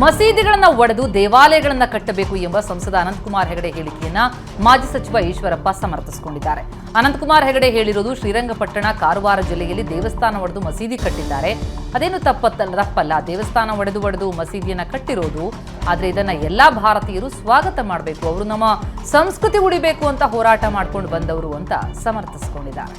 ಮಸೀದಿಗಳನ್ನ ಒಡೆದು ದೇವಾಲಯಗಳನ್ನು ಕಟ್ಟಬೇಕು ಎಂಬ ಸಂಸದ ಅನಂತಕುಮಾರ್ ಹೆಗಡೆ ಹೇಳಿಕೆಯನ್ನ ಮಾಜಿ ಸಚಿವ ಈಶ್ವರಪ್ಪ ಸಮರ್ಥಿಸಿಕೊಂಡಿದ್ದಾರೆ. ಅನಂತಕುಮಾರ್ ಹೆಗಡೆ ಹೇಳಿರುವುದು ಶ್ರೀರಂಗಪಟ್ಟಣ, ಕಾರವಾರ ಜಿಲ್ಲೆಯಲ್ಲಿ ದೇವಸ್ಥಾನ ಒಡೆದು ಮಸೀದಿ ಕಟ್ಟಿದ್ದಾರೆ. ಅದೇನು ತಪ್ಪತ್ತಲ್ಲ ತಪ್ಪಲ್ಲ. ದೇವಸ್ಥಾನ ಒಡೆದು ಒಡೆದು ಮಸೀದಿಯನ್ನು ಕಟ್ಟಿರೋದು, ಆದರೆ ಇದನ್ನು ಎಲ್ಲ ಭಾರತೀಯರು ಸ್ವಾಗತ ಮಾಡಬೇಕು. ಅವರು ನಮ್ಮ ಸಂಸ್ಕೃತಿ ಉಳಿಬೇಕು ಅಂತ ಹೋರಾಟ ಮಾಡ್ಕೊಂಡು ಬಂದವರು ಅಂತ ಸಮರ್ಥಿಸಿಕೊಂಡಿದ್ದಾರೆ.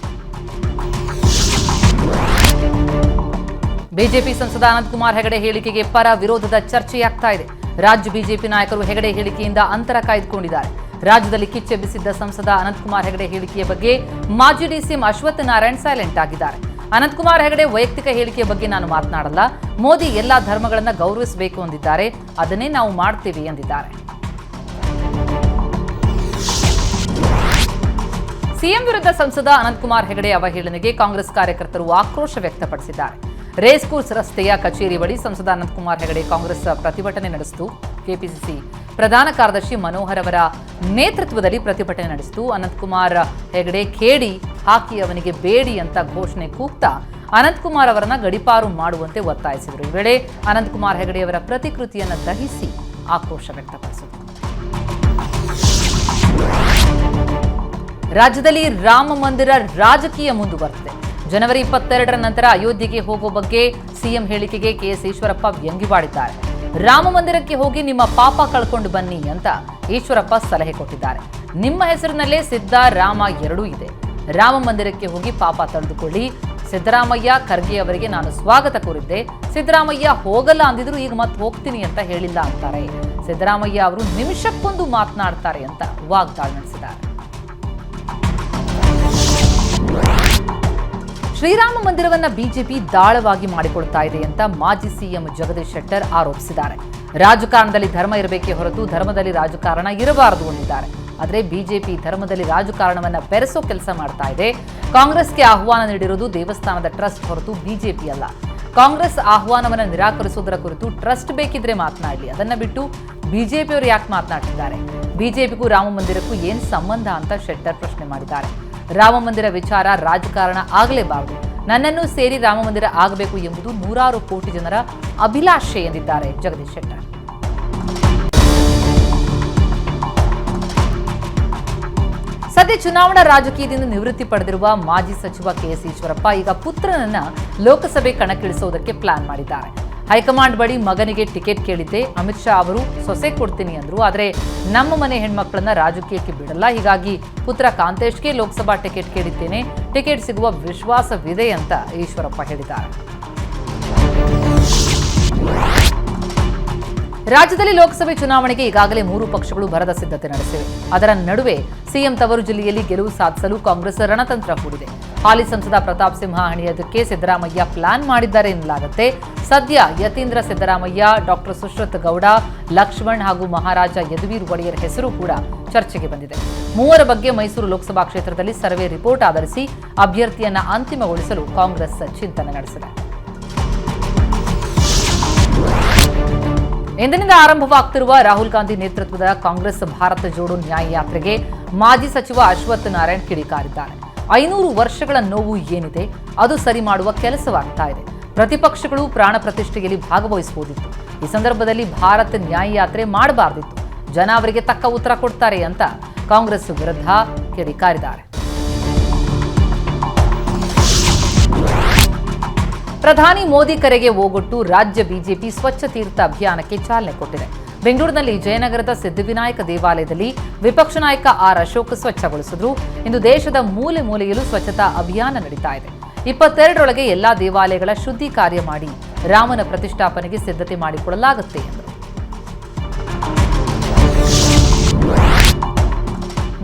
ಬಿಜೆಪಿ ಸಂಸದ ಅನಂತಕುಮಾರ್ ಹೆಗಡೆ ಹೇಳಿಕೆಗೆ ಪರ ವಿರೋಧದ ಚರ್ಚೆಯಾಗ್ತಾ ಇದೆ. ರಾಜ್ಯ ಬಿಜೆಪಿ ನಾಯಕರು ಹೆಗಡೆ ಹೇಳಿಕೆಯಿಂದ ಅಂತರ ಕಾಯ್ದುಕೊಂಡಿದ್ದಾರೆ. ರಾಜ್ಯದಲ್ಲಿ ಕಿಚ್ಚೆಬ್ಬಿಸಿದ್ದ ಸಂಸದ ಅನಂತಕುಮಾರ್ ಹೆಗಡೆ ಹೇಳಿಕೆಯ ಬಗ್ಗೆ ಮಾಜಿ ಡಿಸಿಎಂ ಅಶ್ವಥ್ ನಾರಾಯಣ್ ಸೈಲೆಂಟ್ ಆಗಿದ್ದಾರೆ. ಅನಂತಕುಮಾರ್ ಹೆಗಡೆ ವೈಯಕ್ತಿಕ ಹೇಳಿಕೆಯ ಬಗ್ಗೆ ನಾನು ಮಾತನಾಡಲ್ಲ. ಮೋದಿ ಎಲ್ಲ ಧರ್ಮಗಳನ್ನು ಗೌರವಿಸಬೇಕು ಎಂದಿದ್ದಾರೆ ಅದನ್ನೇ ನಾವು ಮಾಡ್ತೀವಿ ಎಂದಿದ್ದಾರೆ. ಸಿಎಂ ವಿರುದ್ಧ ಸಂಸದ ಅನಂತಕುಮಾರ್ ಹೆಗಡೆ ಅವಹೇಳನೆಗೆ ಕಾಂಗ್ರೆಸ್ ಕಾರ್ಯಕರ್ತರು ಆಕ್ರೋಶ ವ್ಯಕ್ತಪಡಿಸಿದ್ದಾರೆ. ರೇಸ್ ಕೋರ್ಸ್ ರಸ್ತೆಯ ಕಚೇರಿ ಬಳಿ ಸಂಸದ ಅನಂತಕುಮಾರ್ ಹೆಗಡೆ ಕಾಂಗ್ರೆಸ್ ಪ್ರತಿಭಟನೆ ನಡೆಸಿತು. ಕೆಪಿಸಿಸಿ ಪ್ರಧಾನ ಕಾರ್ಯದರ್ಶಿ ಮನೋಹರ್ ಅವರ ನೇತೃತ್ವದಲ್ಲಿ ಪ್ರತಿಭಟನೆ ನಡೆಸಿತು. ಅನಂತಕುಮಾರ್ ಹೆಗಡೆ ಖೇಡಿ ಹಾಕಿ ಅವನಿಗೆ ಬೇಡಿ ಅಂತ ಘೋಷಣೆ ಕೂಗ್ತಾ ಅನಂತಕುಮಾರ್ ಅವರನ್ನ ಗಡಿಪಾರು ಮಾಡುವಂತೆ ಒತ್ತಾಯಿಸಿದರು. ಈ ವೇಳೆ ಅನಂತಕುಮಾರ್ ಹೆಗಡೆ ಅವರ ಪ್ರತಿಕೃತಿಯನ್ನು ದಹಿಸಿ ಆಕ್ರೋಶ ವ್ಯಕ್ತಪಡಿಸಿದರು. ರಾಜ್ಯದಲ್ಲಿ ರಾಮ ಮಂದಿರ ರಾಜಕೀಯ ಮುಂದುವರೆದಿದೆ. ಜನವರಿ ಇಪ್ಪತ್ತೆರಡರ ನಂತರ ಅಯೋಧ್ಯೆಗೆ ಹೋಗುವ ಬಗ್ಗೆ ಸಿಎಂ ಹೇಳಿಕೆಗೆ ಕೆಎಸ್ ಈಶ್ವರಪ್ಪ ವ್ಯಂಗ್ಯವಾಡಿದ್ದಾರೆ. ರಾಮ ಮಂದಿರಕ್ಕೆ ಹೋಗಿ ನಿಮ್ಮ ಪಾಪ ಕಳ್ಕೊಂಡು ಬನ್ನಿ ಅಂತ ಈಶ್ವರಪ್ಪ ಸಲಹೆ ಕೊಟ್ಟಿದ್ದಾರೆ. ನಿಮ್ಮ ಹೆಸರಿನಲ್ಲೇ ಸಿದ್ಧ ರಾಮ ಎರಡೂ ಇದೆ. ರಾಮ ಮಂದಿರಕ್ಕೆ ಹೋಗಿ ಪಾಪ ತಳೆದುಕೊಳ್ಳಿ. ಸಿದ್ದರಾಮಯ್ಯ ಖರ್ಗೆ ಅವರಿಗೆ ನಾನು ಸ್ವಾಗತ ಕೋರಿದ್ದೆ. ಸಿದ್ದರಾಮಯ್ಯ ಹೋಗಲ್ಲ ಅಂದಿದ್ರು ಈಗ ಮತ್ತೆ ಹೋಗ್ತೀನಿ ಅಂತ ಹೇಳಿಲ್ಲ ಅಂತಾರೆ. ಸಿದ್ದರಾಮಯ್ಯ ಅವರು ನಿಮಿಷಕ್ಕೊಂದು ಮಾತನಾಡ್ತಾರೆ ಅಂತ ವಾಗ್ದಾಳಿ ನಡೆಸಿದ್ದಾರೆ. ಶ್ರೀರಾಮ ಮಂದಿರವನ್ನ ಬಿಜೆಪಿ ದಾಳವಾಗಿ ಮಾಡಿಕೊಳ್ತಾ ಇದೆ ಅಂತ ಮಾಜಿ ಸಿಎಂ ಜಗದೀಶ್ ಶೆಟ್ಟರ್ ಆರೋಪಿಸಿದ್ದಾರೆ. ರಾಜಕಾರಣದಲ್ಲಿ ಧರ್ಮ ಇರಬೇಕೇ ಹೊರತು ಧರ್ಮದಲ್ಲಿ ರಾಜಕಾರಣ ಇರಬಾರದು ಎಂದಿದ್ದಾರೆ ಆದರೆ ಬಿಜೆಪಿ ಧರ್ಮದಲ್ಲಿ ರಾಜಕಾರಣವನ್ನ ಬೆರೆಸೋ ಕೆಲಸ ಮಾಡ್ತಾ ಇದೆ. ಕಾಂಗ್ರೆಸ್ಗೆ ಆಹ್ವಾನ ನೀಡಿರುವುದು ದೇವಸ್ಥಾನದ ಟ್ರಸ್ಟ್ ಹೊರತು ಬಿಜೆಪಿ ಅಲ್ಲ. ಕಾಂಗ್ರೆಸ್ ಆಹ್ವಾನವನ್ನು ನಿರಾಕರಿಸುವುದರ ಕುರಿತು ಟ್ರಸ್ಟ್ ಬೇಕಿದ್ರೆ ಮಾತನಾಡಲಿ. ಅದನ್ನ ಬಿಟ್ಟು ಬಿಜೆಪಿಯವರು ಯಾಕೆ ಮಾತನಾಡ್ತಿದ್ದಾರೆ? ಬಿಜೆಪಿಗೂ ರಾಮ ಮಂದಿರಕ್ಕೂ ಏನು ಸಂಬಂಧ ಅಂತ ಶೆಟ್ಟರ್ ಪ್ರಶ್ನೆ ಮಾಡಿದ್ದಾರೆ. ರಾಮ ಮಂದಿರ ವಿಚಾರ ರಾಜಕಾರಣ ಆಗಲೇಬಾರದು. ನನ್ನನ್ನು ಸೇರಿ ರಾಮಮಂದಿರ ಆಗಬೇಕು ಎಂಬುದು ನೂರಾರು ಕೋಟಿ ಜನರ ಅಭಿಲಾಷೆ ಎಂದಿದ್ದಾರೆ ಜಗದೀಶ್ ಶೆಟ್ಟರ್. ಸದ್ಯ ಚುನಾವಣಾ ರಾಜಕೀಯದಿಂದ ನಿವೃತ್ತಿ ಪಡೆದಿರುವ ಮಾಜಿ ಸಚಿವ ಕೆಎಸ್ ಈಶ್ವರಪ್ಪ ಈಗ ಪುತ್ರನನ್ನ ಲೋಕಸಭೆ ಕಣಕ್ಕಿಳಿಸೋದಕ್ಕೆ ಪ್ಲಾನ್ ಮಾಡಿದ್ದಾರೆ. ಹೈಕಮಾಂಡ್ ಬಳಿ ಮಗನಿಗೆ ಟಿಕೆಟ್ ಕೇಳಿದ್ದೆ. ಅಮಿತ್ ಶಾ ಅವರು ಸೊಸೆ ಕೊಡ್ತೀನಿ ಅಂದರು. ಆದರೆ ನಮ್ಮ ಮನೆ ಹೆಣ್ಮಕ್ಳನ್ನ ರಾಜಕೀಯಕ್ಕೆ ಬಿಡಲ್ಲ. ಹೀಗಾಗಿ ಪುತ್ರ ಕಾಂತೇಶ್ಗೆ ಲೋಕಸಭಾ ಟಿಕೆಟ್ ಕೇಳಿದ್ದೇನೆ. ಟಿಕೆಟ್ ಸಿಗುವ ವಿಶ್ವಾಸವಿದೆ ಅಂತ ಈಶ್ವರಪ್ಪ ಹೇಳಿದ್ದಾರೆ. ರಾಜ್ಯದಲ್ಲಿ ಲೋಕಸಭೆ ಚುನಾವಣೆಗೆ ಈಗಾಗಲೇ ಮೂರು ಪಕ್ಷಗಳು ಭರದ ಸಿದ್ಧತೆ ನಡೆಸಿವೆ. ಅದರ ನಡುವೆ ಸಿಎಂ ತವರು ಜಿಲ್ಲೆಯಲ್ಲಿ ಗೆಲುವು ಸಾಧಿಸಲು ಕಾಂಗ್ರೆಸ್ ರಣತಂತ್ರ ಹೂಡಿದೆ. ಹಾಲಿ ಸಂಸದ ಪ್ರತಾಪ್ ಸಿಂಹ ಹಣಿಯೋದಕ್ಕೆ ಸಿದ್ದರಾಮಯ್ಯ ಪ್ಲಾನ್ ಮಾಡಿದ್ದಾರೆ ಎನ್ನಲಾಗುತ್ತೆ. ಸದ್ಯ ಯತೀಂದ್ರ ಸಿದ್ದರಾಮಯ್ಯ, ಡಾಕ್ಟರ್ ಸುಶ್ರತ್ ಗೌಡ, ಲಕ್ಷ್ಮಣ್ ಹಾಗೂ ಮಹಾರಾಜ ಯದುವೀರ್ ಒಡೆಯರ್ ಹೆಸರು ಕೂಡ ಚರ್ಚೆಗೆ ಬಂದಿದೆ. ಮೂವರ ಬಗ್ಗೆ ಮೈಸೂರು ಲೋಕಸಭಾ ಕ್ಷೇತ್ರದಲ್ಲಿ ಸರ್ವೆ ರಿಪೋರ್ಟ್ ಆಧರಿಸಿ ಅಭ್ಯರ್ಥಿಯನ್ನ ಅಂತಿಮಗೊಳಿಸಲು ಕಾಂಗ್ರೆಸ್ ಚಿಂತನೆ ನಡೆಸಿದೆ. ಇಂದಿನಿಂದ ಆರಂಭವಾಗ್ತಿರುವ ರಾಹುಲ್ ಗಾಂಧಿ ನೇತೃತ್ವದ ಕಾಂಗ್ರೆಸ್ ಭಾರತ ಜೋಡೋ ನ್ಯಾಯ ಯಾತ್ರೆಗೆ ಮಾಜಿ ಸಚಿವ ಅಶ್ವಥ್ ನಾರಾಯಣ್ ಕಿಡಿಕಾರಿದ್ದಾರೆ. ಐನೂರು ವರ್ಷಗಳ ನೋವು ಏನಿದೆ, ಅದು ಸರಿ ಮಾಡುವ ಕೆಲಸವಾಗ್ತಾ ಇದೆ. ಪ್ರತಿಪಕ್ಷಗಳು ಪ್ರಾಣ ಪ್ರತಿಷ್ಠೆಯಲ್ಲಿ ಭಾಗವಹಿಸಬಹುದಿತ್ತು ಈ ಸಂದರ್ಭದಲ್ಲಿ ಭಾರತ್ ನ್ಯಾಯ ಯಾತ್ರೆ ಮಾಡಬಾರ್ದಿತ್ತು. ಜನ ಅವರಿಗೆ ತಕ್ಕ ಉತ್ತರ ಕೊಡ್ತಾರೆ ಅಂತ ಕಾಂಗ್ರೆಸ್ ವಿರುದ್ಧ ಕಿಡಿಕಾರಿದ್ದಾರೆ. ಪ್ರಧಾನಿ ಮೋದಿ ಕರೆಗೆ ಓಗೊಟ್ಟು ರಾಜ್ಯ ಬಿಜೆಪಿ ಸ್ವಚ್ಛ ತೀರ್ಥ ಅಭಿಯಾನಕ್ಕೆ ಚಾಲನೆ ಕೊಟ್ಟಿದೆ. ಬೆಂಗಳೂರಿನಲ್ಲಿ ಜಯನಗರದ ಸಿದ್ಧಿವಿನಾಯಕ ದೇವಾಲಯದಲ್ಲಿ ವಿಪಕ್ಷ ನಾಯಕ ಆರ್ ಅಶೋಕ್ ಸ್ವಚ್ಛಗೊಳಿಸಿದ್ರು. ಇಂದು ದೇಶದ ಮೂಲೆ ಮೂಲೆಯಲ್ಲೂ ಸ್ವಚ್ಛತಾ ಅಭಿಯಾನ ನಡೀತಾ ಇದೆ. ಇಪ್ಪತ್ತೆರಡರೊಳಗೆ ಎಲ್ಲಾ ದೇವಾಲಯಗಳ ಶುದ್ಧಿ ಕಾರ್ಯ ಮಾಡಿ ರಾಮನ ಪ್ರತಿಷ್ಠಾಪನೆಗೆ ಸಿದ್ಧತೆ ಮಾಡಿಕೊಳ್ಳಲಾಗುತ್ತೆ ಎಂದರು.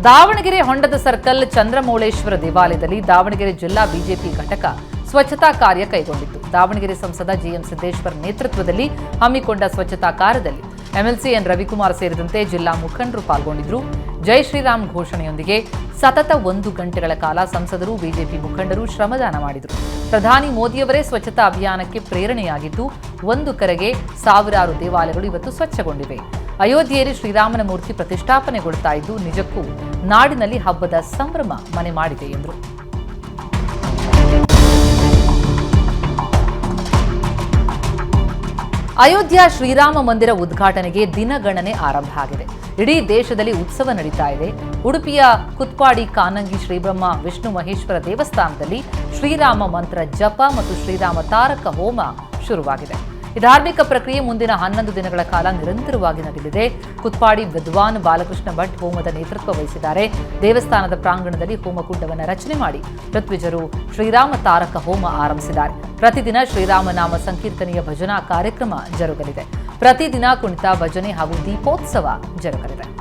ದಾವಣಗೆರೆ ಹೊಂಡದ ಸರ್ಕಲ್ ಚಂದ್ರಮೌಳೇಶ್ವರ ದೇವಾಲಯದಲ್ಲಿ ದಾವಣಗೆರೆ ಜಿಲ್ಲಾ ಬಿಜೆಪಿ ಘಟಕ ಸ್ವಚ್ಛತಾ ಕಾರ್ಯ ಕೈಗೊಂಡಿತ್ತು. ದಾವಣಗೆರೆ ಸಂಸದ ಜಿಎಂ ಸಿದ್ದೇಶ್ವರ್ ನೇತೃತ್ವದಲ್ಲಿ ಹಮ್ಮಿಕೊಂಡ ಸ್ವಚ್ಛತಾ ಕಾರ್ಯದಲ್ಲಿ ಎಂಎಲ್ಸಿ ಎನ್ ರವಿಕುಮಾರ್ ಸೇರಿದಂತೆ ಜಿಲ್ಲಾ ಮುಖಂಡರು ಪಾಲ್ಗೊಂಡಿದ್ದರು ಜೈ ಶ್ರೀರಾಮ್ ಘೋಷಣೆಯೊಂದಿಗೆ ಸತತ ಒಂದು ಗಂಟೆಗಳ ಕಾಲ ಸಂಸದರು, ಬಿಜೆಪಿ ಮುಖಂಡರು ಶ್ರಮದಾನ ಮಾಡಿದರು. ಪ್ರಧಾನಿ ಮೋದಿಯವರೇ ಸ್ವಚ್ಛತಾ ಅಭಿಯಾನಕ್ಕೆ ಪ್ರೇರಣೆಯಾಗಿದ್ದು, ಒಂದು ಕರೆಗೆ ಸಾವಿರಾರು ದೇವಾಲಯಗಳು ಇವತ್ತು ಸ್ವಚ್ಛಗೊಂಡಿವೆ. ಅಯೋಧ್ಯೆಯಲ್ಲಿ ಶ್ರೀರಾಮನ ಮೂರ್ತಿ ಪ್ರತಿಷ್ಠಾಪನೆಗೊಳ್ತಾ ಇದ್ದು, ನಿಜಕ್ಕೂ ನಾಡಿನಲ್ಲಿ ಹಬ್ಬದ ಸಂಭ್ರಮ ಮನೆ ಮಾಡಿದೆ ಎಂದರು. ಅಯೋಧ್ಯ ಶ್ರೀರಾಮ ಮಂದಿರ ಉದ್ಘಾಟನೆಗೆ ದಿನಗಣನೆ ಆರಂಭ ಆಗಿದೆ. ಇಡೀ ದೇಶದಲ್ಲಿ ಉತ್ಸವ ನಡೀತಾ ಇದೆ. ಉಡುಪಿಯ ಕುತ್ಪಾಡಿ ಕಾನಂಗಿ ಶ್ರೀಬ್ರಹ್ಮ ವಿಷ್ಣು ಮಹೇಶ್ವರ ದೇವಸ್ಥಾನದಲ್ಲಿ ಶ್ರೀರಾಮ ಮಂತ್ರ ಜಪ ಮತ್ತು ಶ್ರೀರಾಮ ತಾರಕ ಹೋಮ ಶುರುವಾಗಿದೆ. ಧಾರ್ಮಿಕ ಪ್ರಕ್ರಿಯೆ ಮುಂದಿನ ಹನ್ನೊಂದು ದಿನಗಳ ಕಾಲ ನಿರಂತರವಾಗಿ ನಡೆಯಲಿದೆ. ಕುತ್ಪಾಡಿ ವಿದ್ವಾನ್ ಬಾಲಕೃಷ್ಣ ಭಟ್ ಹೋಮದ ನೇತೃತ್ವ ವಹಿಸಿದ್ದಾರೆ. ದೇವಸ್ಥಾನದ ಪ್ರಾಂಗಣದಲ್ಲಿ ಹೋಮಕುಂಡವನ್ನು ರಚನೆ ಮಾಡಿ ಋತ್ವಿಜರು ಶ್ರೀರಾಮ ತಾರಕ ಹೋಮ ಆರಂಭಿಸಿದ್ದಾರೆ. ಪ್ರತಿದಿನ ಶ್ರೀರಾಮನಾಮ ಸಂಕೀರ್ತನೆಯ ಭಜನಾ ಕಾರ್ಯಕ್ರಮ ಜರುಗಲಿದೆ. ಪ್ರತಿದಿನ ಕುಣಿತ, ಭಜನೆ ಹಾಗೂ ದೀಪೋತ್ಸವ ಜರುಗಲಿದೆ.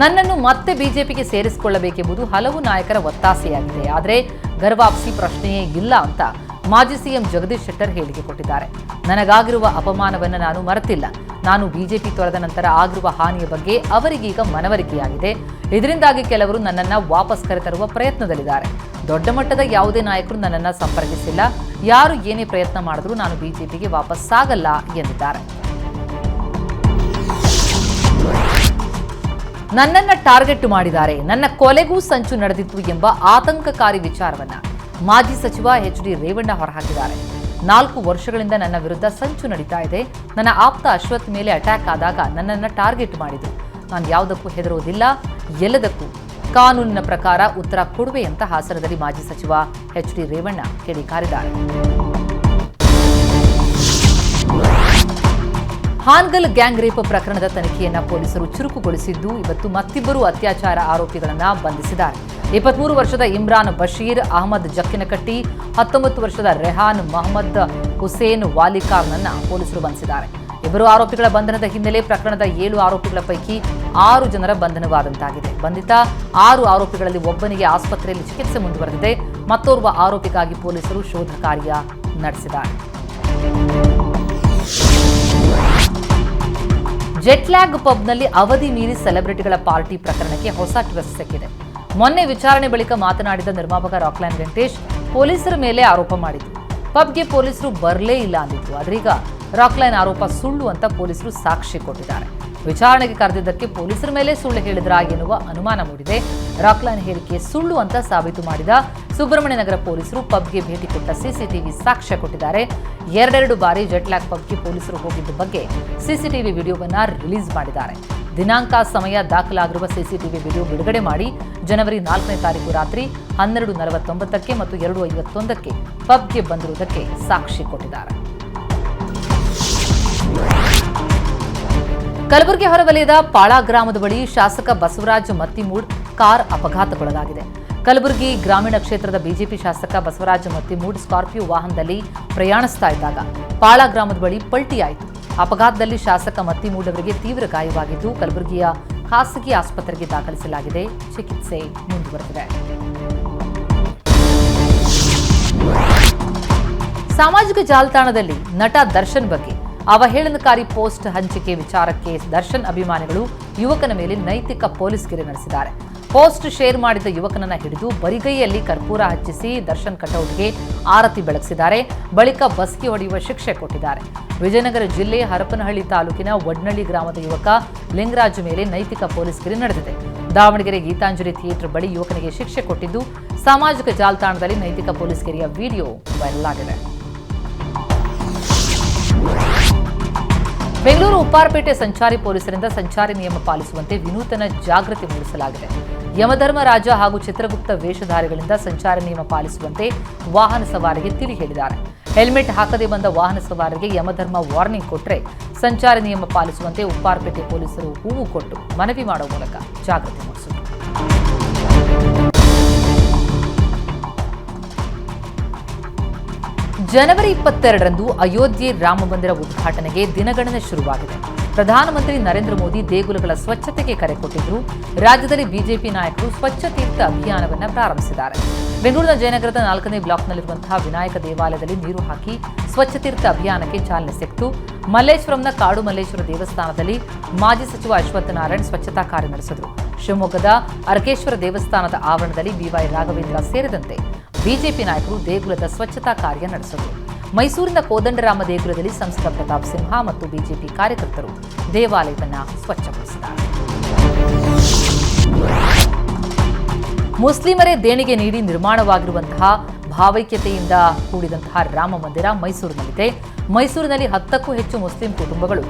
ನನ್ನನ್ನು ಮತ್ತೆ ಬಿಜೆಪಿಗೆ ಸೇರಿಸಿಕೊಳ್ಳಬೇಕೆಂಬುದು ಹಲವು ನಾಯಕರ ಒತ್ತಾಸೆಯಾಗಿದೆ. ಆದರೆ ಗರ್ವಾಪ್ಸಿ ಪ್ರಶ್ನೆಯೇ ಇಲ್ಲ ಅಂತ ಮಾಜಿ ಸಿಎಂ ಜಗದೀಶ್ ಶೆಟ್ಟರ್ ಹೇಳಿಕೆ ಕೊಟ್ಟಿದ್ದಾರೆ. ನನಗಾಗಿರುವ ಅಪಮಾನವನ್ನು ನಾನು ಮರೆತಿಲ್ಲ. ನಾನು ಬಿಜೆಪಿ ತೊರೆದ ನಂತರ ಆಗಿರುವ ಹಾನಿಯ ಬಗ್ಗೆ ಅವರಿಗೀಗ ಮನವರಿಕೆಯಾಗಿದೆ. ಇದರಿಂದಾಗಿ ಕೆಲವರು ನನ್ನನ್ನು ವಾಪಸ್ ಕರೆತರುವ ಪ್ರಯತ್ನದಲ್ಲಿದ್ದಾರೆ. ದೊಡ್ಡ ಮಟ್ಟದ ಯಾವುದೇ ನಾಯಕರು ನನ್ನನ್ನು ಸಂಪರ್ಕಿಸಿಲ್ಲ. ಯಾರು ಏನೇ ಪ್ರಯತ್ನ ಮಾಡಿದ್ರೂ ನಾನು ಬಿಜೆಪಿಗೆ ವಾಪಸ್ ಸಾಗಲ್ಲ ಎಂದಿದ್ದಾರೆ. ನನ್ನನ್ನ ಟಾರ್ಗೆಟ್ ಮಾಡಿದ್ದಾರೆ. ನನ್ನ ಕೊಲೆಗೂ ಸಂಚು ನಡೆದಿತ್ತು ಎಂಬ ಆತಂಕಕಾರಿ ವಿಚಾರವನ್ನ ಮಾಜಿ ಸಚಿವ ಎಚ್ ಡಿ ರೇವಣ್ಣ ಹೊರಹಾಕಿದ್ದಾರೆ. ನಾಲ್ಕು ವರ್ಷಗಳಿಂದ ನನ್ನ ವಿರುದ್ಧ ಸಂಚು ನಡೀತಾ ಇದೆ. ನನ್ನ ಆಪ್ತ ಅಶ್ವಥ್ ಮೇಲೆ ಅಟ್ಯಾಕ್ ಆದಾಗ ನನ್ನನ್ನು ಟಾರ್ಗೆಟ್ ಮಾಡಿದ್ರು ನಾನು ಯಾವುದಕ್ಕೂ ಹೆದರುವುದಿಲ್ಲ. ಎಲ್ಲದಕ್ಕೂ ಕಾನೂನಿನ ಪ್ರಕಾರ ಉತ್ತರ ಕೊಡುವೆ ಅಂತ ಹಾಸನದಲ್ಲಿ ಮಾಜಿ ಸಚಿವ ಎಚ್ ಡಿ ರೇವಣ್ಣ ಕಿಡಿಕಾರಿದ್ದಾರೆ ಹಾನ್ಗಲ್ ಗ್ಯಾಂಗ್ ರೇಪ್ ಪ್ರಕರಣದ ತನಿಖೆಯನ್ನು ಪೊಲೀಸರು ಚುರುಕುಗೊಳಿಸಿದ್ದು, ಇವತ್ತು ಮತ್ತಿಬ್ಬರು ಅತ್ಯಾಚಾರ ಆರೋಪಿಗಳನ್ನು ಬಂಧಿಸಿದ್ದಾರೆ. ಇಪ್ಪತ್ಮೂರು ವರ್ಷದ ಇಮ್ರಾನ್ ಬಶೀರ್, ಅಹಮದ್ ಜಕ್ಕಿನಕಟ್ಟಿ, ಹತ್ತೊಂಬತ್ತು ವರ್ಷದ ರೆಹಾನ್ ಮೊಹಮ್ಮದ್ ಹುಸೇನ್ ವಾಲಿಕಾರ್ನನ್ನ ಪೊಲೀಸರು ಬಂಧಿಸಿದ್ದಾರೆ. ಇಬ್ಬರು ಆರೋಪಿಗಳ ಬಂಧನದ ಹಿನ್ನೆಲೆ ಪ್ರಕರಣದ ಏಳು ಆರೋಪಿಗಳ ಪೈಕಿ ಆರು ಜನರ ಬಂಧನವಾದಂತಾಗಿದೆ. ಬಂಧಿತ ಆರು ಆರೋಪಿಗಳಲ್ಲಿ ಒಬ್ಬನಿಗೆ ಆಸ್ಪತ್ರೆಯಲ್ಲಿ ಚಿಕಿತ್ಸೆ ಮುಂದುವರೆದಿದೆ. ಮತ್ತೋರ್ವ ಆರೋಪಿಗಾಗಿ ಪೊಲೀಸರು ಶೋಧ ಕಾರ್ಯ ನಡೆಸಿದ್ದಾರೆ. ಜೆಟ್ಲ್ಯಾಗ್ ಪಬ್ನಲ್ಲಿ ಅವಧಿ ಮೀರಿ ಸೆಲೆಬ್ರಿಟಿಗಳ ಪಾರ್ಟಿ ಪ್ರಕರಣಕ್ಕೆ ಹೊಸ ಟ್ವಿಸ್ಟ್ ಸಿಕ್ಕಿದೆ. ಮೊನ್ನೆ ವಿಚಾರಣೆ ಬಳಿಕ ಮಾತನಾಡಿದ ನಿರ್ಮಾಪಕ ರಾಕ್ಲೈನ್ ವೆಂಕಟೇಶ್ ಪೊಲೀಸರ ಮೇಲೆ ಆರೋಪ ಮಾಡಿದ್ರು. ಪಬ್ಗೆ ಪೊಲೀಸರು ಬರಲೇ ಇಲ್ಲ ಅಂದಿದ್ರು ಆದ್ರೀಗ ರಾಕ್ಲೈನ್ ಆರೋಪ ಸುಳ್ಳು ಅಂತ ಪೊಲೀಸರು ಸಾಕ್ಷಿ ಕೊಟ್ಟಿದ್ದಾರೆ. ವಿಚಾರಣೆಗೆ ಕರೆದಿದ್ದಕ್ಕೆ ಪೊಲೀಸರ ಮೇಲೆ ಸುಳ್ಳು ಹೇಳಿದ್ರಾ ಎನ್ನುವ ಅನುಮಾನ ಮೂಡಿದೆ. ರಾಕ್ಲೈನ್ ಹೇಳಿಕೆ ಸುಳ್ಳು ಅಂತ ಸಾಬೀತು ಮಾಡಿದ ಸುಬ್ರಹ್ಮಣ್ಯ ನಗರ ಪೊಲೀಸರು ಪಬ್ಗೆ ಭೇಟಿ ಕೊಟ್ಟ ಸಿಸಿಟಿವಿ ಸಾಕ್ಷ್ಯ ಕೊಟ್ಟಿದ್ದಾರೆ. ಎರಡೆರಡು ಬಾರಿ ಜೆಟ್ಲ್ಯಾಕ್ ಪಬ್ಗೆ ಪೊಲೀಸರು ಹೋಗಿದ್ದ ಬಗ್ಗೆ ಸಿಸಿಟಿವಿ ವಿಡಿಯೋವನ್ನು ರಿಲೀಸ್ ಮಾಡಿದ್ದಾರೆ. ದಿನಾಂಕ, ಸಮಯ ದಾಖಲಾಗಿರುವ ಸಿಸಿಟಿವಿ ವಿಡಿಯೋ ಬಿಡುಗಡೆ ಮಾಡಿ ಜನವರಿ ನಾಲ್ಕನೇ ತಾರೀಕು ರಾತ್ರಿ ಹನ್ನೆರಡು ನಲವತ್ತೊಂಬತ್ತಕ್ಕೆ ಮತ್ತು ಎರಡು ಐವತ್ತೊಂದಕ್ಕೆ ಪಬ್ಗೆ ಬಂದಿರುವುದಕ್ಕೆ ಸಾಕ್ಷಿ ಕೊಟ್ಟಿದ್ದಾರೆ. ಕಲಬುರಗಿ ಹೊರವಲಯದ ಪಾಳಾ ಗ್ರಾಮದ ಬಳಿ ಶಾಸಕ ಬಸವರಾಜ ಮತ್ತಿಮೂಡ್ ಕಾರ್ ಅಪಘಾತಕ್ಕೊಳಗಾಗಿದೆ ಕಲಬುರಗಿ ಗ್ರಾಮೀಣ ಕ್ಷೇತ್ರದ ಬಿಜೆಪಿ ಶಾಸಕ ಬಸವರಾಜ ಮತ್ತಿಮೂಡ್ ಸ್ಕಾರ್ಪಿಯೋ ವಾಹನದಲ್ಲಿ ಪ್ರಯಾಣಿಸ್ತಾ ಇದ್ದಾಗ ಪಾಳ ಗ್ರಾಮದ ಬಳಿ ಪಲ್ಟಿಯಾಯಿತು. ಅಪಘಾತದಲ್ಲಿ ಶಾಸಕ ಮತ್ತಿಮೂಡ್ ಅವರಿಗೆ ತೀವ್ರ ಗಾಯವಾಗಿದ್ದು ಕಲಬುರಗಿಯ ಖಾಸಗಿ ಆಸ್ಪತ್ರೆಗೆ ದಾಖಲಿಸಲಾಗಿದೆ. ಚಿಕಿತ್ಸೆ ಮುಂದುವರೆದಿದೆ. ಸಾಮಾಜಿಕ ಜಾಲತಾಣದಲ್ಲಿ ನಟ ದರ್ಶನ್ ಬಗ್ಗೆ ಅವಹೇಳನಕಾರಿ ಪೋಸ್ಟ್ ಹಂಚಿಕೆ ವಿಚಾರಕ್ಕೆ ದರ್ಶನ್ ಅಭಿಮಾನಿಗಳು ಯುವಕನ ಮೇಲೆ ನೈತಿಕ ಪೊಲೀಸ್ಗಿರಿ ನಡೆಸಿದ್ದಾರೆ. ಪೋಸ್ಟ್ ಶೇರ್ ಮಾಡಿದ ಯುವಕನನ್ನ ಹಿಡಿದು ಬರಿಗೈಯಲ್ಲಿ ಕರ್ಪೂರ ಹಚ್ಚಿಸಿ ದರ್ಶನ್ ಕಟೌಟ್ಗೆ ಆರತಿ ಬೆಳಗಿಸಿದ್ದಾರೆ. ಬಳಿಕ ಬಸ್ಗೆ ಹೊಡೆಯುವ ಶಿಕ್ಷೆ ಕೊಟ್ಟಿದ್ದಾರೆ. ವಿಜಯನಗರ ಜಿಲ್ಲೆ ಹರಪನಹಳ್ಳಿ ತಾಲೂಕಿನ ಒಡ್ನಳ್ಳಿ ಗ್ರಾಮದ ಯುವಕ ಲಿಂಗರಾಜ್ ಮೇಲೆ ನೈತಿಕ ಪೊಲೀಸ್ಗಿರಿ ನಡೆದಿದೆ. ದಾವಣಗೆರೆ ಗೀತಾಂಜಲಿ ಥಿಯೇಟರ್ ಬಳಿ ಯುವಕನಿಗೆ ಶಿಕ್ಷೆ ಕೊಟ್ಟಿದ್ದು, ಸಾಮಾಜಿಕ ಜಾಲತಾಣದಲ್ಲಿ ನೈತಿಕ ಪೊಲೀಸ್ಗಿರಿಯ ವಿಡಿಯೋ ವೈರಲ್ ಆಗಿದೆ. ಬೆಂಗಳೂರು ಉಪ್ಪಾರಪೇಟೆ ಸಂಚಾರಿ ಪೊಲೀಸರಿಂದ ಸಂಚಾರಿ ನಿಯಮ ಪಾಲಿಸುವಂತೆ ವಿನೂತನ ಜಾಗೃತಿ ಮೂಡಿಸಲಾಗಿದೆ. ಯಮಧರ್ಮರಾಜ ಹಾಗೂ ಚಿತ್ರಗುಪ್ತ ವೇಷಧಾರಿಗಳಿಂದ ಸಂಚಾರ ನಿಯಮ ಪಾಲಿಸುವಂತೆ ವಾಹನ ಸವಾರಿಗೆ ತಿಳಿ ಹೇಳಿದ್ದಾರೆ. ಹೆಲ್ಮೆಟ್ ಹಾಕದೆ ಬಂದ ವಾಹನ ಸವಾರರಿಗೆ ಯಮಧರ್ಮ ವಾರ್ನಿಂಗ್ ಕೊಟ್ಟರೆ ಸಂಚಾರ ನಿಯಮ ಪಾಲಿಸುವಂತೆ ಉಪ್ಪಾರಪೇಟೆ ಪೊಲೀಸರು ಹೂವು ಕೊಟ್ಟು ಮನವಿ ಮಾಡುವ ಮೂಲಕ ಜಾಗೃತಿ ಮೂಡಿಸಿದರು ಜನವರಿ ಇಪ್ಪತ್ತೆರಡರಂದು ಅಯೋಧ್ಯೆ ರಾಮ ಮಂದಿರ ಉದ್ಘಾಟನೆಗೆ ದಿನಗಣನೆ ಶುರುವಾಗಿದೆ. ಪ್ರಧಾನಮಂತ್ರಿ ನರೇಂದ್ರ ಮೋದಿ ದೇಗುಲಗಳ ಸ್ವಚ್ಛತೆಗೆ ಕರೆ ಕೊಟ್ಟಿದ್ರು ರಾಜ್ಯದಲ್ಲಿ ಬಿಜೆಪಿ ನಾಯಕರು ಸ್ವಚ್ಛ ತೀರ್ಥ ಅಭಿಯಾನವನ್ನು ಪ್ರಾರಂಭಿಸಿದ್ದಾರೆ. ಬೆಂಗಳೂರಿನ ಜಯನಗರದ ನಾಲ್ಕನೇ ಬ್ಲಾಕ್ನಲ್ಲಿರುವಂತಹ ವಿನಾಯಕ ದೇವಾಲಯದಲ್ಲಿ ನೀರು ಹಾಕಿ ಸ್ವಚ್ಛ ತೀರ್ಥ ಅಭಿಯಾನಕ್ಕೆ ಚಾಲನೆ ಸಿಕ್ತು ಮಲ್ಲೇಶ್ವರಂನ ಕಾಡು ಮಲ್ಲೇಶ್ವರ ದೇವಸ್ಥಾನದಲ್ಲಿ ಮಾಜಿ ಸಚಿವ ಅಶ್ವತ್ಥ ನಾರಾಯಣ್ ಸ್ವಚ್ಛತಾ ಕಾರ್ಯ ನಡೆಸಿದರು. ಶಿವಮೊಗ್ಗದ ಅರ್ಕೇಶ್ವರ ದೇವಸ್ಥಾನದ ಆವರಣದಲ್ಲಿ ಬಿವೈ ರಾಘವೇಂದ್ರ ಸೇರಿದಂತೆ ಬಿಜೆಪಿ ನಾಯಕರು ದೇಗುಲದ ಸ್ವಚ್ಛತಾ ಕಾರ್ಯ ನಡೆಸಿದರು ಮೈಸೂರಿನ ಕೋದಂಡರಾಮ ದೇಗುಲದಲ್ಲಿ ಸಂಸದ ಪ್ರತಾಪ್ ಸಿಂಹ ಮತ್ತು ಬಿಜೆಪಿ ಕಾರ್ಯಕರ್ತರು ದೇವಾಲಯವನ್ನು ಸ್ವಚ್ಛಗೊಳಿಸಿದ್ದಾರೆ. ಮುಸ್ಲಿಮರೇ ದೇಣಿಗೆ ನೀಡಿ ನಿರ್ಮಾಣವಾಗಿರುವಂತಹ ಭಾವೈಕ್ಯತೆಯಿಂದ ಕೂಡಿದಂತಹ ರಾಮ ಮಂದಿರ ಮೈಸೂರಿನಲ್ಲಿದೆ. ಮೈಸೂರಿನಲ್ಲಿ ಹತ್ತಕ್ಕೂ ಹೆಚ್ಚು ಮುಸ್ಲಿಂ ಕುಟುಂಬಗಳು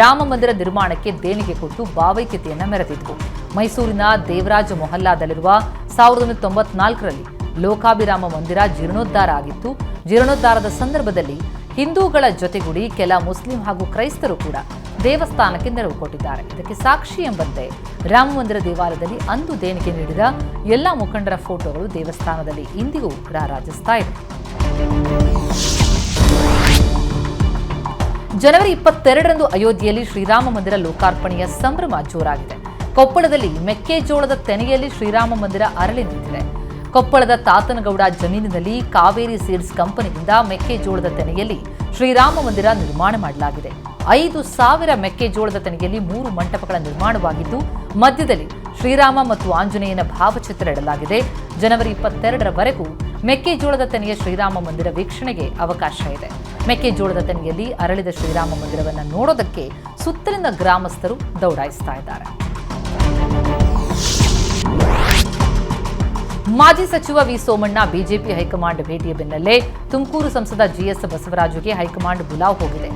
ರಾಮ ಮಂದಿರ ನಿರ್ಮಾಣಕ್ಕೆ ದೇಣಿಗೆ ಕೊಟ್ಟು ಭಾವೈಕ್ಯತೆಯನ್ನು ಮೆರೆದಿದ್ವು. ಮೈಸೂರಿನ ದೇವರಾಜ ಮೊಹಲ್ಲಾದಲ್ಲಿರುವ ಸಾವಿರದ ಒಂಬೈನೂರ ತೊಂಬತ್ನಾಲ್ಕರಲ್ಲಿ ಲೋಕಾಭಿರಾಮ ಮಂದಿರ ಜೀರ್ಣೋದ್ಧಾರ ಆಗಿತ್ತು. ಜೀರ್ಣೋದ್ಧಾರದ ಸಂದರ್ಭದಲ್ಲಿ ಹಿಂದೂಗಳ ಜೊತೆಗೂಡಿ ಕೆಲ ಮುಸ್ಲಿಂ ಹಾಗೂ ಕ್ರೈಸ್ತರು ಕೂಡ ದೇವಸ್ಥಾನಕ್ಕೆ ನೆರವು ಕೊಟ್ಟಿದ್ದಾರೆ. ಇದಕ್ಕೆ ಸಾಕ್ಷಿ ಎಂಬಂತೆ ರಾಮ ಮಂದಿರ ದೇವಾಲಯದಲ್ಲಿ ಅಂದು ದೇಣಿಗೆ ನೀಡಿದ ಎಲ್ಲ ಮುಖಂಡರ ಫೋಟೋಗಳು ದೇವಸ್ಥಾನದಲ್ಲಿ ಇಂದಿಗೂ ರಾರಾಜಿಸ್ತಾ ಇದೆ ಜನವರಿ ಇಪ್ಪತ್ತೆರಡರಂದು ಅಯೋಧ್ಯೆಯಲ್ಲಿ ಶ್ರೀರಾಮ ಮಂದಿರ ಲೋಕಾರ್ಪಣೆಯ ಸಂಭ್ರಮ ಜೋರಾಗಿದೆ. ಕೊಪ್ಪಳದಲ್ಲಿ ಮೆಕ್ಕೆಜೋಳದ ತೆನೆಯಲ್ಲಿ ಶ್ರೀರಾಮ ಮಂದಿರ ಅರಳಿ ನಿಂತಿದೆ. ಕೊಪ್ಪಳದ ತಾತನಗೌಡ ಜಮೀನಿನಲ್ಲಿ ಕಾವೇರಿ ಸೀಡ್ಸ್ ಕಂಪನಿಯಿಂದ ಮೆಕ್ಕೆಜೋಳದ ತೆನೆಯಲ್ಲಿ ಶ್ರೀರಾಮ ಮಂದಿರ ನಿರ್ಮಾಣ ಮಾಡಲಾಗಿದೆ. ಐದು ಸಾವಿರ ಮೆಕ್ಕೆಜೋಳದ ತೆನೆಯಲ್ಲಿ ಮೂರು ಮಂಟಪಗಳ ನಿರ್ಮಾಣವಾಗಿದ್ದು, ಮಧ್ಯದಲ್ಲಿ ಶ್ರೀರಾಮ ಮತ್ತು ಆಂಜನೇಯನ ಭಾವಚಿತ್ರ ಇಡಲಾಗಿದೆ. ಜನವರಿ ಇಪ್ಪತ್ತೆರಡರವರೆಗೂ ಮೆಕ್ಕೆಜೋಳದ ತೆನೆಯ ಶ್ರೀರಾಮ ಮಂದಿರ ವೀಕ್ಷಣೆಗೆ ಅವಕಾಶ ಇದೆ. ಮೆಕ್ಕೆಜೋಳದ ತೆನೆಯಲ್ಲಿ ಅರಳಿದ ಶ್ರೀರಾಮ ಮಂದಿರವನ್ನು ನೋಡೋದಕ್ಕೆ ಸುತ್ತಲಿನ ಗ್ರಾಮಸ್ಥರು ದೌಡಾಯಿಸ್ತಾ ಇದ್ದಾರೆ. ಮಾಜಿ ಸಚಿವ ವಿ ಸೋಮಣ್ಣ ಬಿಜೆಪಿ ಹೈಕಮಾಂಡ್ ಭೇಟಿಯ ಬೆನ್ನಲ್ಲೇ ತುಮಕೂರು ಸಂಸದ ಜಿಎಸ್ ಬಸವರಾಜುಗೆ ಹೈಕಮಾಂಡ್ ಬುಲಾವ್ ಹೋಗಿದೆ.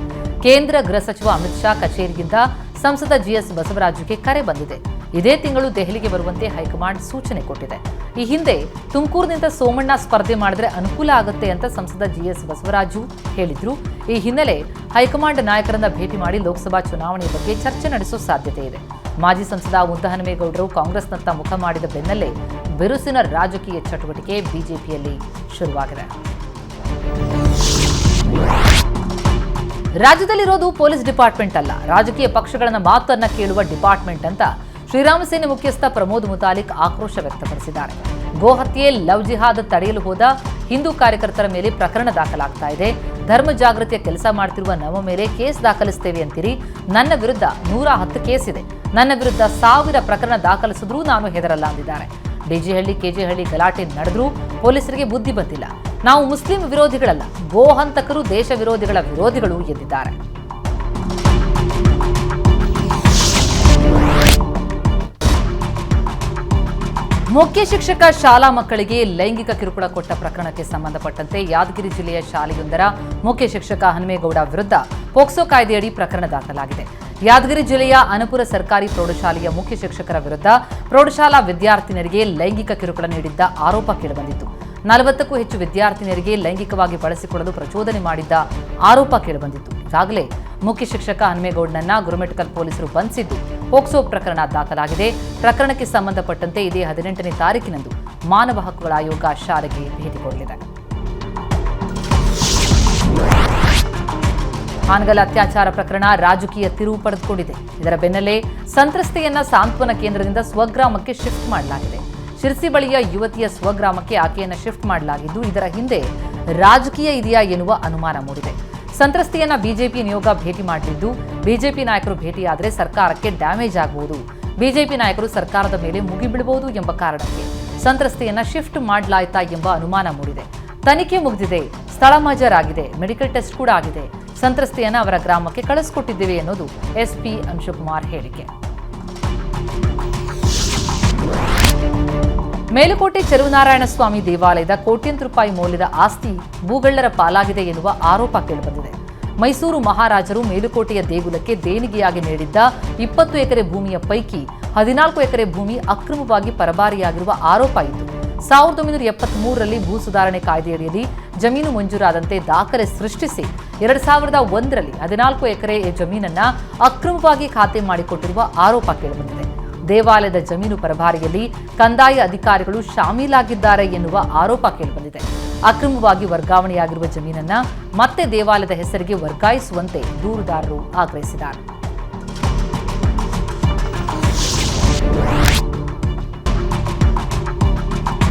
ಕೇಂದ್ರ ಗೃಹ ಸಚಿವ ಅಮಿತ್ ಶಾ ಕಚೇರಿಯಿಂದ ಸಂಸದ ಜಿಎಸ್ ಬಸವರಾಜುಗೆ ಕರೆ ಬಂದಿದೆ. ಇದೇ ತಿಂಗಳು ದೆಹಲಿಗೆ ಬರುವಂತೆ ಹೈಕಮಾಂಡ್ ಸೂಚನೆ ಕೊಟ್ಟಿದೆ. ಈ ಹಿಂದೆ ತುಮಕೂರಿನಿಂದ ಸೋಮಣ್ಣ ಸ್ಪರ್ಧೆ ಮಾಡಿದ್ರೆ ಅನುಕೂಲ ಆಗುತ್ತೆ ಅಂತ ಸಂಸದ ಜಿಎಸ್ ಬಸವರಾಜು ಹೇಳಿದ್ರು. ಈ ಹಿನ್ನೆಲೆ ಹೈಕಮಾಂಡ್ ನಾಯಕರನ್ನ ಭೇಟಿ ಮಾಡಿ ಲೋಕಸಭಾ ಚುನಾವಣೆ ಬಗ್ಗೆ ಚರ್ಚೆ ನಡೆಸುವ ಸಾಧ್ಯತೆ ಇದೆ. ಮಾಜಿ ಸಂಸದ ಮುದ್ದಹನುಮೇಗೌಡರು ಕಾಂಗ್ರೆಸ್ನತ್ತ ಮುಖ ಮಾಡಿದ ಬೆನ್ನಲ್ಲೇ ಬಿರುಸಿನ ರಾಜಕೀಯ ಚಟುವಟಿಕೆ ಬಿಜೆಪಿಯಲ್ಲಿ ಶುರುವಾಗಿದೆ. ರಾಜ್ಯದಲ್ಲಿರೋದು ಪೊಲೀಸ್ ಡಿಪಾರ್ಟ್ಮೆಂಟ್ ಅಲ್ಲ, ರಾಜಕೀಯ ಪಕ್ಷಗಳನ್ನ ಮಾತನ್ನ ಕೇಳುವ ಡಿಪಾರ್ಟ್ಮೆಂಟ್ ಅಂತ ಶ್ರೀರಾಮಸೇನೆ ಮುಖ್ಯಸ್ಥ ಪ್ರಮೋದ್ ಮುತಾಲಿಕ್ ಆಕ್ರೋಶ ವ್ಯಕ್ತಪಡಿಸಿದ್ದಾರೆ. ಗೋಹತ್ಯೆ, ಲವ್ ಜಿಹಾದ್ ತಡೆಯಲು ಹೋದ ಹಿಂದೂ ಕಾರ್ಯಕರ್ತರ ಮೇಲೆ ಪ್ರಕರಣ ದಾಖಲಾಗ್ತಾ ಇದೆ. ಧರ್ಮ ಜಾಗೃತಿಯ ಕೆಲಸ ಮಾಡ್ತಿರುವ ನಮ್ಮ ಮೇಲೆ ಕೇಸ್ ದಾಖಲಿಸ್ತೇವೆ ಅಂತೀರಿ. ನನ್ನ ವಿರುದ್ಧ ನೂರ ಹತ್ತು ಕೇಸ್ ಇದೆ ನನ್ನ ವಿರುದ್ಧ ಸಾವಿರ ಪ್ರಕರಣ ದಾಖಲಿಸಿದ್ರೂ ನಾನು ಹೆದರಲ್ಲ ಅಂದಿದ್ದಾರೆ. ಡಿಜಿಹಳ್ಳಿ ಕೆಜಿಹಳ್ಳಿ ಗಲಾಟೆ ನಡೆದ್ರೂ ಪೊಲೀಸರಿಗೆ ಬುದ್ಧಿ ಬಂದಿಲ್ಲ. ನಾವು ಮುಸ್ಲಿಂ ವಿರೋಧಿಗಳಲ್ಲ, ಗೋಹಂತಕರು ದೇಶ ವಿರೋಧಿಗಳ ವಿರೋಧಿಗಳು ಎಂದಿದ್ದಾರೆ. ಮುಖ್ಯ ಶಿಕ್ಷಕ ಶಾಲಾ ಮಕ್ಕಳಿಗೆ ಲೈಂಗಿಕ ಕಿರುಕುಳ ಕೊಟ್ಟ ಪ್ರಕರಣಕ್ಕೆ ಸಂಬಂಧಪಟ್ಟಂತೆ ಯಾದಗಿರಿ ಜಿಲ್ಲೆಯ ಶಾಲೆಯೊಂದರ ಮುಖ್ಯ ಶಿಕ್ಷಕ ಹನುಮೇಗೌಡ ವಿರುದ್ಧ ಪೋಕ್ಸೋ ಕಾಯ್ದೆಯಡಿ ಪ್ರಕರಣ ದಾಖಲಾಗಿದೆ. ಯಾದಗಿರಿ ಜಿಲ್ಲೆಯ ಅನುಪುರ ಸರ್ಕಾರಿ ಪ್ರೌಢಶಾಲೆಯ ಮುಖ್ಯ ಶಿಕ್ಷಕರ ವಿರುದ್ಧ ಪ್ರೌಢಶಾಲಾ ವಿದ್ಯಾರ್ಥಿನಿಯರಿಗೆ ಲೈಂಗಿಕ ಕಿರುಕುಳ ನೀಡಿದ್ದ ಆರೋಪ ಕೇಳಿಬಂದಿತ್ತು. ನಲವತ್ತಕ್ಕೂ ಹೆಚ್ಚು ವಿದ್ಯಾರ್ಥಿನಿಯರಿಗೆ ಲೈಂಗಿಕವಾಗಿ ಬಳಸಿಕೊಳ್ಳಲು ಪ್ರಚೋದನೆ ಮಾಡಿದ್ದ ಆರೋಪ ಕೇಳಿಬಂದಿತ್ತು. ಈಗಾಗಲೇ ಮುಖ್ಯ ಶಿಕ್ಷಕ ಹನುಮೇಗೌಡನನ್ನ ಗುರುಮೆಟ್ಕಲ್ ಪೊಲೀಸರು ಬಂಧಿಸಿದ್ದು ಪೋಕ್ಸೋ ಪ್ರಕರಣ ದಾಖಲಾಗಿದೆ. ಪ್ರಕರಣಕ್ಕೆ ಸಂಬಂಧಪಟ್ಟಂತೆ ಇದೇ ಹದಿನೆಂಟನೇ ತಾರೀಕಿನಂದು ಮಾನವ ಹಕ್ಕುಗಳ ಆಯೋಗ ಶಾಲೆಗೆ ಭೇಟಿ ಕೊಡಲಿದೆ. ಹಾನಗಲ್ ಅತ್ಯಾಚಾರ ಪ್ರಕರಣ ರಾಜಕೀಯ ತಿರುವು ಪಡೆದುಕೊಂಡಿದೆ. ಇದರ ಬೆನ್ನಲ್ಲೇ ಸಂತ್ರಸ್ತೆಯನ್ನ ಸಾಂತ್ವನ ಕೇಂದ್ರದಿಂದ ಸ್ವಗ್ರಾಮಕ್ಕೆ ಶಿಫ್ಟ್ ಮಾಡಲಾಗಿದೆ. ಶಿರ್ಸಿ ಬಳಿಯ ಯುವತಿಯ ಸ್ವಗ್ರಾಮಕ್ಕೆ ಆಕೆಯನ್ನು ಶಿಫ್ಟ್ ಮಾಡಲಾಗಿದ್ದು, ಇದರ ಹಿಂದೆ ರಾಜಕೀಯ ಇದೆಯಾ ಎನ್ನುವ ಅನುಮಾನ ಮೂಡಿದೆ. ಸಂತ್ರಸ್ತೆಯನ್ನ ಬಿಜೆಪಿ ನಿಯೋಗ ಭೇಟಿ ಮಾಡಲಿದ್ದು ಬಿಜೆಪಿ ನಾಯಕರು ಭೇಟಿಯಾದರೆ ಸರ್ಕಾರಕ್ಕೆ ಡ್ಯಾಮೇಜ್ ಆಗಬಹುದು ಬಿಜೆಪಿ ನಾಯಕರು ಸರ್ಕಾರದ ಮೇಲೆ ಮುಗಿಬೀಳಬಹುದು ಎಂಬ ಕಾರಣಕ್ಕೆ ಸಂತ್ರಸ್ತೆಯನ್ನ ಶಿಫ್ಟ್ ಮಾಡಲಾಯ್ತಾ ಎಂಬ ಅನುಮಾನ ಮೂಡಿದೆ. ತನಿಖೆ ಮುಗಿದಿದೆ. ಸ್ಥಳ ಮಜರಾಗಿದೆ ಮೆಡಿಕಲ್ ಟೆಸ್ಟ್ ಕೂಡ ಆಗಿದೆ. ಸಂತ್ರಸ್ತೆಯನ್ನ ಅವರ ಗ್ರಾಮಕ್ಕೆ ಕಳಿಸಿಕೊಟ್ಟಿದ್ದೇವೆ ಎನ್ನುವುದು ಎಸ್ಪಿ ಅಂಶುಕುಮಾರ್ ಹೇಳಿಕೆ. ಮೇಲುಕೋಟೆ ಚೆರುವನಾರಾಯಣ ಸ್ವಾಮಿ ದೇವಾಲಯದ ಕೋಟ್ಯಂತರ ರೂಪಾಯಿ ಮೌಲ್ಯದ ಆಸ್ತಿ ಭೂಗಳ್ಳರ ಪಾಲಾಗಿದೆ ಎನ್ನುವ ಆರೋಪ ಕೇಳಿಬಂದಿದೆ. ಮೈಸೂರು ಮಹಾರಾಜರು ಮೇಲುಕೋಟೆಯ ದೇಗುಲಕ್ಕೆ ದೇಣಿಗೆಯಾಗಿ ನೀಡಿದ್ದ ಇಪ್ಪತ್ತು ಎಕರೆ ಭೂಮಿಯ ಪೈಕಿ ಹದಿನಾಲ್ಕು ಎಕರೆ ಭೂಮಿ ಅಕ್ರಮವಾಗಿ ಪರಬಾರಿಯಾಗಿರುವ ಆರೋಪ ಇತ್ತು. ಸಾವಿರದ ಒಂಬೈನೂರ ಎಪ್ಪತ್ಮೂರರಲ್ಲಿ ಭೂ ಸುಧಾರಣೆ ಕಾಯ್ದೆಯಡಿಯಲ್ಲಿ ಜಮೀನು ಮಂಜೂರಾದಂತೆ ದಾಖಲೆ ಸೃಷ್ಟಿಸಿ ಎರಡ್ ಸಾವಿರದ ಒಂದರಲ್ಲಿ ಹದಿನಾಲ್ಕು ಎಕರೆ ಜಮೀನನ್ನ ಅಕ್ರಮವಾಗಿ ಖಾತೆ ಮಾಡಿಕೊಟ್ಟಿರುವ ಆರೋಪ ಕೇಳಿಬಂದಿದೆ. ದೇವಾಲಯದ ಜಮೀನು ಪರಭಾರಿಯಲ್ಲಿ ಕಂದಾಯ ಅಧಿಕಾರಿಗಳು ಶಾಮೀಲಾಗಿದ್ದಾರೆ ಎನ್ನುವ ಆರೋಪ ಕೇಳಿಬಂದಿದೆ. ಅಕ್ರಮವಾಗಿ ವರ್ಗಾವಣೆಯಾಗಿರುವ ಜಮೀನನ್ನ ಮತ್ತೆ ದೇವಾಲಯದ ಹೆಸರಿಗೆ ವರ್ಗಾಯಿಸುವಂತೆ ದೂರುದಾರರು ಆಗ್ರಹಿಸಿದ್ದಾರೆ.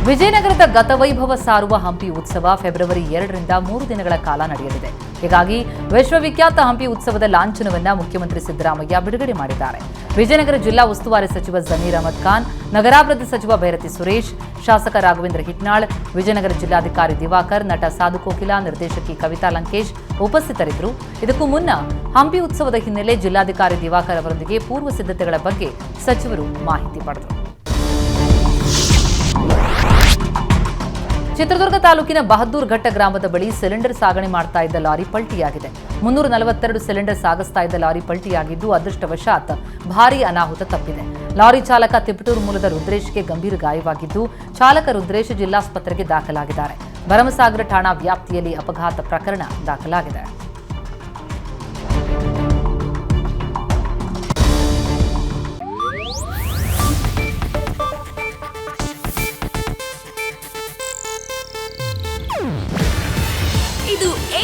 ವಿಜಯನಗರದ ಗತವೈಭವ ಸಾರುವ ಹಂಪಿ ಉತ್ಸವ ಫೆಬ್ರವರಿ ಎರಡರಿಂದ ಮೂರು ದಿನಗಳ ಕಾಲ ನಡೆಯಲಿದೆ. ಹೀಗಾಗಿ ವಿಶ್ವವಿಖ್ಯಾತ ಹಂಪಿ ಉತ್ಸವದ ಲಾಂಛನವನ್ನ ಮುಖ್ಯಮಂತ್ರಿ ಸಿದ್ದರಾಮಯ್ಯ ಬಿಡುಗಡೆ ಮಾಡಿದ್ದಾರೆ. ವಿಜಯನಗರ ಜಿಲ್ಲಾ ಉಸ್ತುವಾರಿ ಸಚಿವ ಜಮೀರ್ ಅಹಮದ್ ಖಾನ್, ನಗರಾಭಿವೃದ್ಧಿ ಸಚಿವ ಭೈರತಿ ಸುರೇಶ್, ಶಾಸಕ ರಾಘವೇಂದ್ರ ಹಿಟ್ನಾಳ್, ವಿಜಯನಗರ ಜಿಲ್ಲಾಧಿಕಾರಿ ದಿವಾಕರ್, ನಟ ಸಾಧು ಕೋಕಿಲಾ, ನಿರ್ದೇಶಕಿ ಕವಿತಾ ಲಂಕೇಶ್ ಉಪಸ್ಥಿತರಿದ್ದರು. ಇದಕ್ಕೂ ಮುನ್ನ ಹಂಪಿ ಉತ್ಸವದ ಹಿನ್ನೆಲೆ ಜಿಲ್ಲಾಧಿಕಾರಿ ದಿವಾಕರ್ ಅವರೊಂದಿಗೆ ಪೂರ್ವ ಸಿದ್ಧತೆಗಳ ಬಗ್ಗೆ ಸಚಿವರು ಮಾಹಿತಿ ಪಡೆದರು. ಚಿತ್ರದುರ್ಗ ತಾಲೂಕಿನ ಬಹದ್ದೂರ್ ಘಟ್ಟ ಗ್ರಾಮದ ಬಳಿ ಸಿಲಿಂಡರ್ ಸಾಗಣೆ ಮಾಡ್ತಾ ಇದ್ದ ಲಾರಿ ಪಲ್ಟಿಯಾಗಿದೆ. ಮುನ್ನೂರ ನಲವತ್ತೆರಡು ಸಿಲಿಂಡರ್ ಸಾಗಿಸ್ತಾ ಇದ್ದ ಲಾರಿ ಪಲ್ಟಿಯಾಗಿದ್ದು ಅದೃಷ್ಟವಶಾತ್ ಭಾರೀ ಅನಾಹುತ ತಪ್ಪಿದೆ. ಲಾರಿ ಚಾಲಕ ತಿಪಟೂರು ಮೂಲದ ರುದ್ರೇಶ್ಗೆ ಗಂಭೀರ ಗಾಯವಾಗಿದ್ದು, ಚಾಲಕ ರುದ್ರೇಶ್ ಜಿಲ್ಲಾಸ್ಪತ್ರೆಗೆ ದಾಖಲಾಗಿದ್ದಾರೆ. ಭರಮಸಾಗರ ಠಾಣಾ ವ್ಯಾಪ್ತಿಯಲ್ಲಿ ಅಪಘಾತ ಪ್ರಕರಣ ದಾಖಲಾಗಿದೆ.